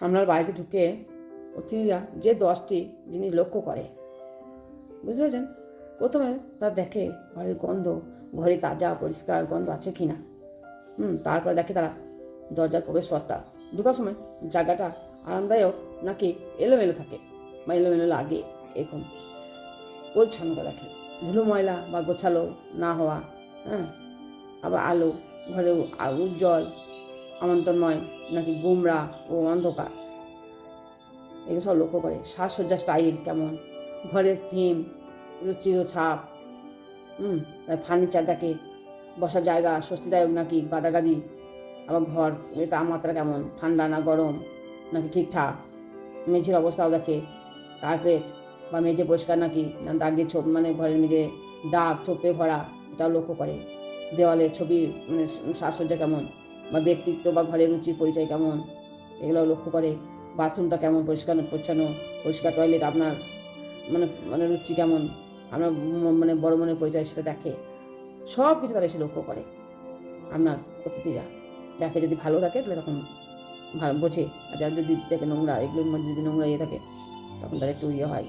আপনার বাড়িতে ঢুকে অতিথিরা যে দশটি জিনিস লক্ষ্য করে। বুঝতে পেরেছেন? প্রথমে তারা দেখে ঘরের গন্ধ, ঘরে তাজা, পরিষ্কার গন্ধ আছে কি না। হুম, তারপরে দেখে তারা দরজার প্রবেশপথটা। ঢুকার সময় জায়গাটা আরামদায়ক নাকি এলোমেলো থাকে বা এলোমেলো লাগে এরকম? পরিচ্ছন্নতা দেখে। ধুলো ময়লা বা গোছালো না হওয়া হ্যাঁ? আবার আলো ঘরে উজ্জ্বল আমন্ত্রণময় নাকি গুমরা ও অন্ধকার? এগুলো সব লক্ষ্য করে সাজসজ্জা স্টাইল কেমন? ঘরের থিম রুচির ছাপ, হুম ফার্নিচার দেখে বসার জায়গা স্বস্তিদায়ক নাকি গাদাগাদি? আবার ঘর তাপমাত্রা কেমন? ঠান্ডা না গরম? নাকি ঠিকঠাক? মেঝের অবস্থাও দেখে কার্পেট বা মেঝে পরিষ্কার নাকি না দাগে ছোপ মানে ঘরের মেঝে দাগ, ছোপে ভরা, এটাও লক্ষ্য করে। দেওয়ালে ছবি মানে সাজসজ্জা কেমন? বা ব্যক্তিত্ব বা ঘরের রুচির পরিচয় কেমন? এগুলোও লক্ষ্য করে বাথরুমটা কেমন? পরিষ্কার, পরিচ্ছন্ন, পরিষ্কার টয়লেট আপনার মানে মানে রুচি কেমন? আপনার মানে বড় মনের পরিচয় সেটা দেখে সব কিছু তারা এসে লক্ষ্য করে আপনার অতিথিরা। দেখে যদি ভালো থাকে তাহলে তখন ভালো বোঝে। আর যার যদি দেখে নোংরা, এগুলোর মধ্যে যদি নোংরা ইয়ে থাকে, তখন তার একটু ইয়ে হয়।